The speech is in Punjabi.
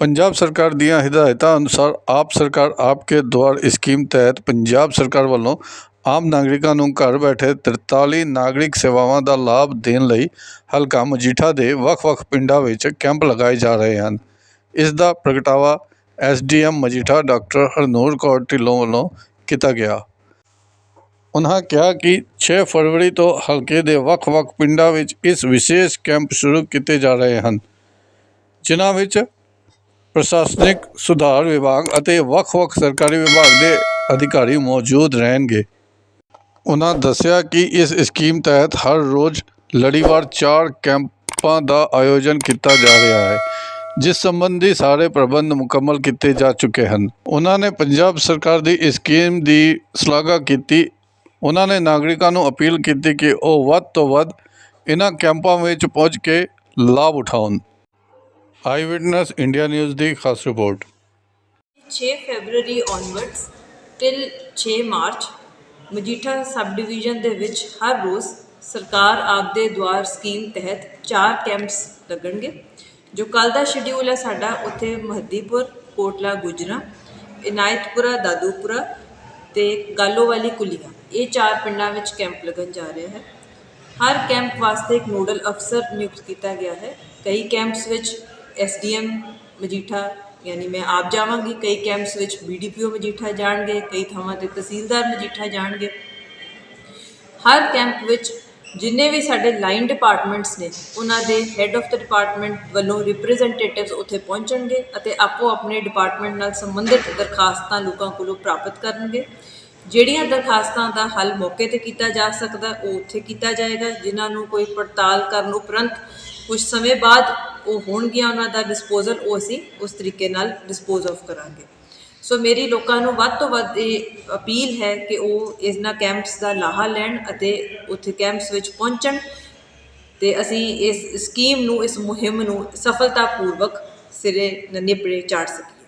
ਪੰਜਾਬ ਸਰਕਾਰ ਦੀਆਂ ਹਦਾਇਤਾਂ ਅਨੁਸਾਰ ਆਪ ਸਰਕਾਰ ਆਪਕੇ ਦੁਆਰ ਸਕੀਮ ਤਹਿਤ ਪੰਜਾਬ ਸਰਕਾਰ ਵੱਲੋਂ ਆਮ ਨਾਗਰਿਕਾਂ ਨੂੰ ਘਰ ਬੈਠੇ 43 ਨਾਗਰਿਕ ਸੇਵਾਵਾਂ ਦਾ ਲਾਭ ਦੇਣ ਲਈ ਹਲਕਾ ਮਜੀਠਾ ਦੇ ਵੱਖ-ਵੱਖ ਪਿੰਡਾਂ ਵਿੱਚ ਕੈਂਪ ਲਗਾਏ ਜਾ ਰਹੇ ਹਨ। ਇਸ ਦਾ ਪ੍ਰਗਟਾਵਾ ਐਸਡੀਐਮ ਮਜੀਠਾ ਡਾਕਟਰ ਹਰਨੂਰ ਕੌਰ ਢਿੱਲੋਂ ਵੱਲੋਂ ਕੀਤਾ ਗਿਆ। ਉਨ੍ਹਾਂ ਕਿਹਾ ਕਿ 6 ਫਰਵਰੀ ਤੋਂ ਹਲਕੇ ਦੇ ਵੱਖ-ਵੱਖ ਪਿੰਡਾਂ ਵਿੱਚ ਇਸ ਵਿਸ਼ੇਸ਼ ਕੈਂਪ ਸ਼ੁਰੂ ਕੀਤੇ ਜਾ ਰਹੇ ਹਨ। ਜਿਨ੍ਹਾਂ ਵਿੱਚ ਪ੍ਰਸ਼ਾਸਨਿਕ ਸੁਧਾਰ ਵਿਭਾਗ ਅਤੇ ਵੱਖ-ਵੱਖ ਸਰਕਾਰੀ ਵਿਭਾਗ ਦੇ ਅਧਿਕਾਰੀ ਮੌਜੂਦ ਰਹਿਣਗੇ। ਉਹਨਾਂ ਦੱਸਿਆ ਕਿ ਇਸ ਸਕੀਮ ਤਹਿਤ ਹਰ ਰੋਜ਼ ਲੜੀਵਾਰ 4 ਕੈਂਪਾਂ ਦਾ ਆਯੋਜਨ ਕੀਤਾ ਜਾ ਰਿਹਾ ਹੈ, ਜਿਸ ਸੰਬੰਧੀ ਸਾਰੇ ਪ੍ਰਬੰਧ ਮੁਕੰਮਲ ਕੀਤੇ ਜਾ ਚੁੱਕੇ ਹਨ। ਉਹਨਾਂ ਨੇ ਪੰਜਾਬ ਸਰਕਾਰ ਦੀ ਇਸ ਸਕੀਮ ਦੀ ਸ਼ਲਾਘਾ ਕੀਤੀ। ਉਹਨਾਂ ਨੇ ਨਾਗਰਿਕਾਂ ਨੂੰ ਅਪੀਲ ਕੀਤੀ ਕਿ ਉਹ ਵੱਧ ਤੋਂ ਵੱਧ ਇਹਨਾਂ ਕੈਂਪਾਂ ਵਿੱਚ ਪਹੁੰਚ ਕੇ ਲਾਭ ਉਠਾਉਣ। ਆਈ ਵਿਟਨੈਸ ਇੰਡੀਆ ਨਿਊਜ਼ ਦੀ ਖਾਸ report. 6 February onwards till 6 March, Majitha sub division ਦੇ ਵਿੱਚ ਹਰ ਰੋਜ਼ ਸਰਕਾਰ ਆਪਦੇ ਦੁਆਰ ਸਕੀਮ ਤਹਿਤ ਚਾਰ ਕੈਂਪਸ ਲੱਗਣਗੇ, ਜੋ ਕੱਲ ਦਾ ਸ਼ਡਿਊਲ ਹੈ ਸਾਡਾ ਉੱਥੇ ਮਹਦੀਪੁਰ, ਕੋਟਲਾ, ਗੁਜਰਾ, ਇਨਾਇਤਪੁਰਾ, ਦਾਦੂਪੁਰਾ ਤੇ ਗਾਲੋ ਵਾਲੀ ਕੁਲੀਆਂ। ਇਹ ਚਾਰ ਪਿੰਡਾਂ ਵਿੱਚ ਕੈਂਪ ਲੱਗਣ ਜਾ ਰਿਹਾ ਹੈ। ਹਰ ਕੈਂਪ ਵਾਸਤੇ ਇੱਕ ਨੋਡਲ ਅਫਸਰ ਨਿਯੁਕਤ ਕੀਤਾ ਗਿਆ ਹੈ। ਕਈ ਕੈਂਪਸ ਵਿੱਚ ਐਸਡੀਐਮ ਮਜੀਠਾ, ਯਾਨੀ ਮੈਂ ਆਪ ਜਾਵਾਂਗੀ, ਕਈ ਕੈਂਪਸ ਵਿੱਚ ਬੀਡੀਪੀਓ ਮਜੀਠਾ ਜਾਣਗੇ, ਕਈ ਥਾਵਾਂ ਤੇ ਤਹਿਸੀਲਦਾਰ ਮਜੀਠਾ ਜਾਣਗੇ। ਹਰ ਕੈਂਪ ਵਿੱਚ ਜਿੰਨੇ ਵੀ ਸਾਡੇ ਲਾਈਨ ਡਿਪਾਰਟਮੈਂਟਸ ਨੇ, ਉਹਨਾਂ ਦੇ ਹੈੱਡ ਆਫ ਦ ਡਿਪਾਰਟਮੈਂਟ ਵੱਲੋਂ ਰਿਪਰੈਜ਼ੈਂਟੇਟਿਵਸ ਉੱਥੇ ਪਹੁੰਚਣਗੇ ਅਤੇ ਆਪੋ ਆਪਣੇ ਡਿਪਾਰਟਮੈਂਟ ਨਾਲ ਸੰਬੰਧਿਤ ਦਰਖਾਸਤਾਂ ਲੋਕਾਂ ਕੋਲੋਂ ਪ੍ਰਾਪਤ ਕਰਨਗੇ। ਜਿਹੜੀਆਂ ਦਰਖਾਸਤਾਂ ਦਾ ਹੱਲ ਮੌਕੇ ਤੇ ਕੀਤਾ ਜਾ ਸਕਦਾ, ਉਹ ਉੱਥੇ ਕੀਤਾ ਜਾਏਗਾ, ਜਿਨ੍ਹਾਂ ਨੂੰ ਕੋਈ ਪੜਤਾਲ ਕਰਨ ਉਪਰੰਤ ਕੁਝ ਸਮੇਂ ਬਾਅਦ ਉਹ ਹੋਣਗੀਆਂ ਉਹਨਾਂ ਦਾ ਡਿਸਪੋਜ਼ਲ ਉਹ ਅਸੀਂ ਉਸ ਤਰੀਕੇ ਨਾਲ ਡਿਸਪੋਜ਼ ਆਫ ਕਰਾਂਗੇ। ਸੋ ਮੇਰੀ ਲੋਕਾਂ ਨੂੰ ਵੱਧ ਤੋਂ ਵੱਧ ਇਹ ਅਪੀਲ ਹੈ ਕਿ ਉਹ ਇਹਨਾਂ ਕੈਂਪਸ ਦਾ ਲਾਹਾ ਲੈਣ ਅਤੇ ਉੱਥੇ ਕੈਂਪਸ ਵਿੱਚ ਪਹੁੰਚਣ ਤੇ ਅਸੀਂ ਇਸ ਸਕੀਮ ਨੂੰ, ਇਸ ਮੁਹਿੰਮ ਨੂੰ ਸਫਲਤਾਪੂਰਵਕ ਸਿਰੇ ਨੇਪਰੇ ਚਾੜ ਸਕੀਏ।